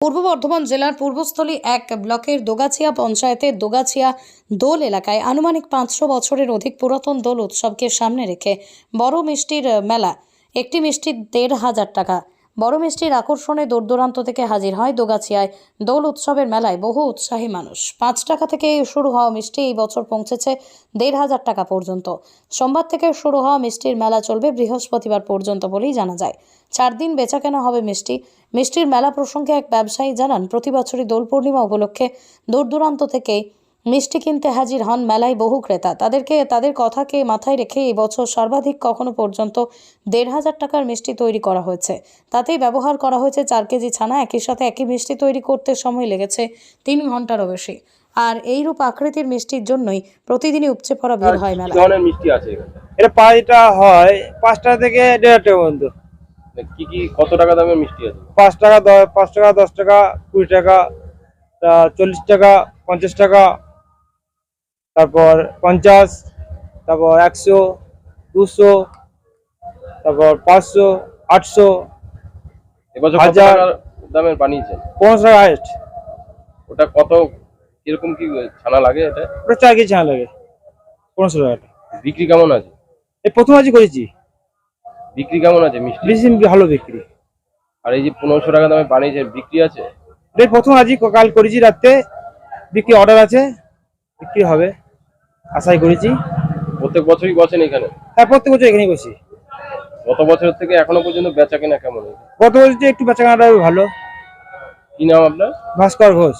পূর্ব বর্ধমান জেলার পূর্বস্থলী এক ব্লকের দোগাছিয়া পঞ্চায়েতের দোগাছিয়া দোল এলাকায় আনুমানিক পাঁচশো বছরের অধিক পুরাতন দোল উৎসবকে সামনে রেখে বড় মিষ্টির মেলা, একটি মিষ্টি দেড় হাজার টাকা। বড় মিষ্টির আকর্ষণে দূরদূরান্ত থেকে হাজির হয় দোগাছিয়ায় দোল উৎসবের মেলায় বহু উৎসাহী মানুষ। পাঁচ টাকা থেকে শুরু হওয়া মিষ্টি এই বছর পৌঁছেছে দেড় হাজার টাকা পর্যন্ত। সোমবার থেকে শুরু হওয়া মিষ্টির মেলা চলবে বৃহস্পতিবার পর্যন্ত বলেই জানা যায়। চার দিন বেচাকেনা হবে মিষ্টি। মিষ্টির মেলা প্রসঙ্গে এক ব্যবসায়ী জানান, প্রতি বছরই দোল পূর্ণিমা উপলক্ষে দূর দূরান্ত থেকে মিষ্টি কিনতে হাজির হন মেলায় বহু ক্রেতা। তাদেরকে তাদের কথাকে মাথায় রেখে এই বছর সর্বাধিক কখনো পর্যন্ত দেড় হাজার টাকার মিষ্টি তৈরি করা হয়েছে। তাতেই ব্যবহার করা হয়েছে চার কেজি ছানা একই সাথে একই মিষ্টি তৈরি করতে সময় লেগেছে তিন ঘন্টারও বেশি। আর এইরূপ আকৃতির মিষ্টির জন্যই প্রতিদিনই উপচে পড়া ভিড় হয় কি মেলায়। ধরনের মিষ্টি আছে এটা পাঁচটা হয় পাঁচটা থেকে দেড় টাকা পর্যন্ত কি কি কত টাকা দামের মিষ্টি আছে? পাঁচ টাকা দশ পাঁচ টাকা দশ টাকা কুড়ি টাকা চল্লিশ টাকা পঞ্চাশ টাকা তারপর পঞ্চাশ তারপর একশো দুশো তারপর পাঁচশো আটশো হাজার। দামের বানিয়েছেন? পনেরোশো টাকা হাইস্ট। ওটা কত কীরকম কি ছানা লাগে এটা? ওটা চার কেজি ছানা লাগে পনেরোশো টাকাটা। বিক্রি কেমন আছে? এই প্রথম আজই করেছি। বিক্রি কেমন আছে মিষ্টি? বেশি ভালো বিক্রি। আর এই যে পনেরোশো টাকা দামে বানিয়েছেন বিক্রি আছে? এটা প্রথম আজই কাল করেছি রাত্রে বিক্রি অর্ডার আছে বিক্রি হবে। আশাই করেছি। প্রত্যেক বছরই বসেন এখানে? হ্যাঁ প্রত্যেক বছর এখানেই বসি। গত বছর থেকে এখনও পর্যন্ত বেচা কেনা কেমন? গত বছর একটু বেচা কেনাটা ভালো। কি নাম আপনার? ভাস্কর ঘোষ।